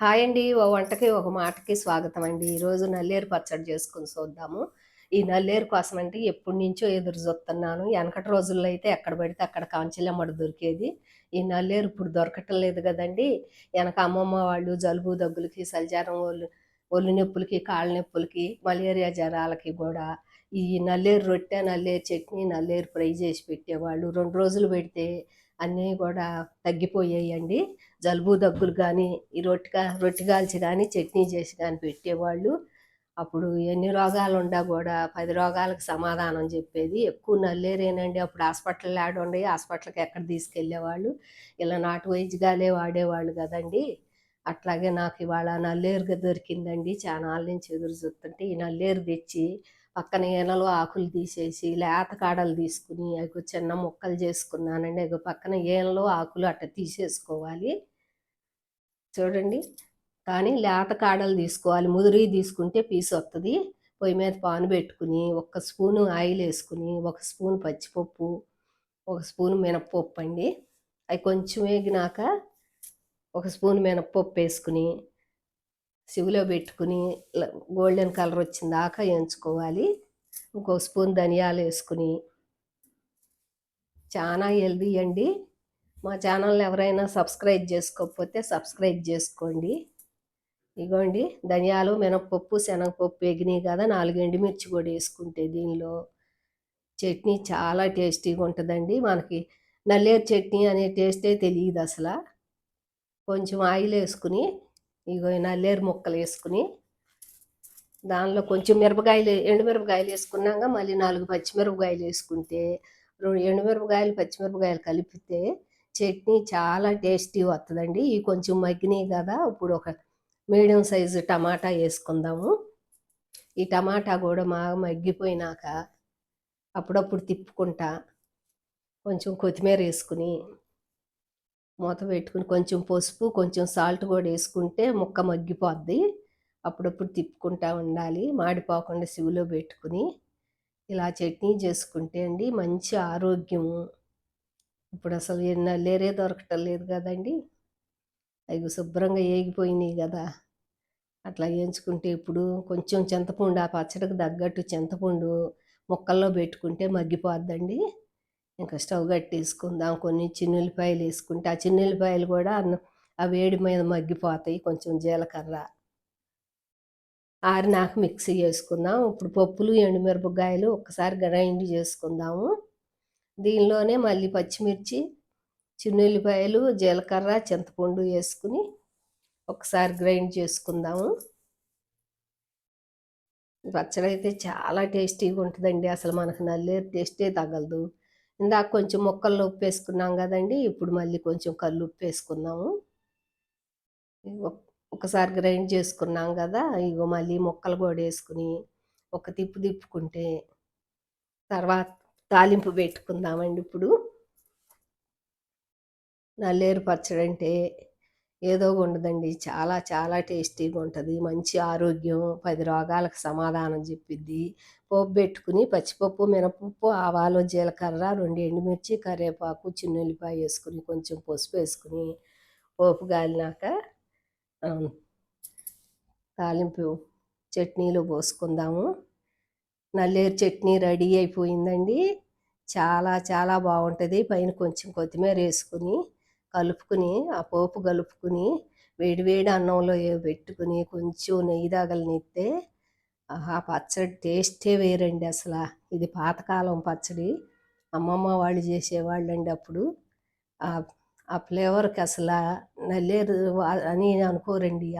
Hi అండి. ఓ వంటకి ఒక మాటకి స్వాగతం అండి ఈరోజు నల్లేరు పచ్చడి చేసుకుని చూద్దాము. ఈ నల్లేరు కోసం అంటే ఎప్పటి నుంచో ఎదురు చూస్తున్నాను. వెనకటి రోజుల్లో అయితే ఎక్కడ పడితే అక్కడ కాంచిలమ్మడి దొరికేది. ఈ నల్లేరు ఇప్పుడు దొరకటం లేదు కదండి. వెనక అమ్మమ్మ వాళ్ళు జలుబు దగ్గులకి సలిజారం ఒళ్ళు ఒళ్ళు నొప్పులకి కాళ్ళ నొప్పులకి మలేరియా జ్వరాలకి కూడా ఈ నల్లేరు రొట్టె నల్లేరు చట్నీ నల్లేరు ఫ్రై చేసి పెట్టేవాళ్ళు. రెండు రోజులు పెడితే అన్నీ కూడా తగ్గిపోయాయండి. జలుబు దగ్గులు కానీ ఈ రొట్టె రొట్టె కాల్చి కానీ చట్నీ చేసి కానీ పెట్టేవాళ్ళు. అప్పుడు ఎన్ని రోగాలు ఉండా కూడా పది రోగాలకు సమాధానం చెప్పేది. ఎక్కువ నల్లేరేనండి. అప్పుడు హాస్పిటల్ ఆడ ఉండే హాస్పిటల్కి ఎక్కడ తీసుకెళ్ళేవాళ్ళు? ఇలా నాటు వైద్యగాలే వాడేవాళ్ళు కదండి. అట్లాగే నాకు ఇవాళ నల్లేరుగా దొరికిందండి. చాలా నుంచి ఎదురు చూస్తుంటే ఈ నల్లేరు తెచ్చి పక్కన ఈనలు ఆకులు తీసేసి లేత కాడలు తీసుకుని అవి చిన్న ముక్కలు చేసుకున్నానండి. అవి పక్కన ఈనలు ఆకులు అట్ట తీసేసుకోవాలి. చూడండి. కానీ లేత కాడలు తీసుకోవాలి. ముదిరి తీసుకుంటే పీస్ వస్తుంది పొయ్యి మీద పాను పెట్టుకుని ఒక స్పూను ఆయిల్ వేసుకుని ఒక స్పూన్ పచ్చిపప్పు ఒక స్పూన్ మినప్పప్పు అండి. అవి కొంచెం వేగినాక ఒక స్పూన్ మినప్పప్పు వేసుకుని సివిలో పెట్టుకుని గోల్డెన్ కలర్ వచ్చిన దాకా వేయించుకోవాలి ఇంకో స్పూన్ ధనియాలు వేసుకుని. చాలా హెల్దీ అండి. మా ఛానల్ ఎవరైనా సబ్స్క్రైబ్ చేసుకోకపోతే సబ్స్క్రైబ్ చేసుకోండి. ఇగోండి ధనియాలు మినపప్పు శనగపప్పు ఎగినాయి కదా నాలుగు ఎండుమిర్చి కూడా వేసుకుంటే దీనిలో. చట్నీ చాలా టేస్టీగా ఉంటుందండి. మనకి నల్లేరు చట్నీ అనే టేస్టే తెలియదు అసలు. కొంచెం ఆయిల్ వేసుకుని ఇగో నల్లేరు ముక్కలు వేసుకుని దానిలో కొంచెం మిరపకాయలు ఎండుమిరపకాయలు వేసుకున్నాక మళ్ళీ నాలుగు పచ్చిమిరపకాయలు వేసుకుంటే రెండు ఎండుమిరపకాయలు పచ్చిమిరపకాయలు కలిపితే చట్నీ చాలా టేస్టీ వస్తుందండి ఇవి కొంచెం మగ్గినాయి కదా ఇప్పుడు ఒక మీడియం సైజు టమాటా వేసుకుందాము. ఈ టమాటా కూడా బాగా మగ్గిపోయినాక అప్పుడప్పుడు తిప్పుకుంటా కొంచెం కొత్తిమీర వేసుకుని మూత పెట్టుకుని కొంచెం పసుపు కొంచెం సాల్ట్ కూడా వేసుకుంటే ముక్క మగ్గిపోద్ది. అప్పుడప్పుడు తిప్పుకుంటా ఉండాలి. మాడిపోకుండా సివిలో పెట్టుకుని ఇలా చట్నీ చేసుకుంటే అండి మంచి ఆరోగ్యము. ఇప్పుడు అసలు నల్లేరే దొరకటం లేదు కదండి. అవి శుభ్రంగా ఏగిపోయినాయి కదా. అట్లా వేయించుకుంటే ఇప్పుడు కొంచెం చింతపండు ఆ పచ్చడికి తగ్గట్టు చింతపండు ముక్కల్లో పెట్టుకుంటే మగ్గిపోద్దండి. ఇంకా స్టవ్ కట్టేసుకుందాం. కొన్ని చిన్నుల్లిపాయలు వేసుకుంటే ఆ చిన్నుల్లిపాయలు కూడా ఆ వేడి మీద మగ్గిపోతాయి. కొంచెం జీలకర్ర ఆరినాక మిక్సీ చేసుకుందాం. ఇప్పుడు పప్పులు ఎండుమిరపకాయలు ఒక్కసారి గ్రైండ్ చేసుకుందాము. దీనిలోనే మళ్ళీ పచ్చిమిర్చి చిన్నుల్లిపాయలు జీలకర్ర చింతపండు వేసుకుని ఒకసారి గ్రైండ్ చేసుకుందాము. పచ్చడి అయితే చాలా టేస్టీగా ఉంటుందండి. అసలు మనకు నల్లేరు టేస్టే తగలదు. ఇందాక కొంచెం మొక్కల్లో ఉప్పు వేసుకున్నాం కదండి ఇప్పుడు మళ్ళీ కొంచెం కళ్ళు ఉప్పు వేసుకుందాము ఒకసారి గ్రైండ్ చేసుకున్నాం కదా ఇగో మళ్ళీ మొక్కలు కూడా వేసుకుని ఒక తిప్పు తిప్పుకుంటే తర్వాత తాలింపు పెట్టుకుందామండి ఇప్పుడు. నల్లేరు పచ్చడి అంటే ఏదో ఉండదండి చాలా చాలా టేస్టీగా ఉంటుంది. మంచి ఆరోగ్యం పది రోగాలకు సమాధానం చెప్పిద్ది. పోపు పెట్టుకుని పచ్చిపప్పు మినపప్పు ఆవాలు జీలకర్ర రెండు ఎండుమిర్చి కరివేపాకు చిన్నుల్లిపాయ వేసుకుని కొంచెం పసుపు వేసుకుని పోపు గాలినాక తాలింపు చట్నీలు పోసుకుందాము. నల్లేరు చట్నీ రెడీ అయిపోయిందండి. చాలా చాలా బాగుంటుంది. పైన కొంచెం కొత్తిమీర వేసుకుని కలుపుకుని ఆ పోపు కలుపుకుని వేడివేడి అన్నంలో పెట్టుకుని కొంచెం నెయ్యి తగలనిస్తే ఆ పచ్చడి టేస్టే వేరండి అసలు. ఇది పాతకాలం పచ్చడి. అమ్మమ్మ వాళ్ళు చేసేవాళ్ళండి అప్పుడు. ఆ ఫ్లేవర్కి అసలు నల్లేరు అని అనుకోరండి.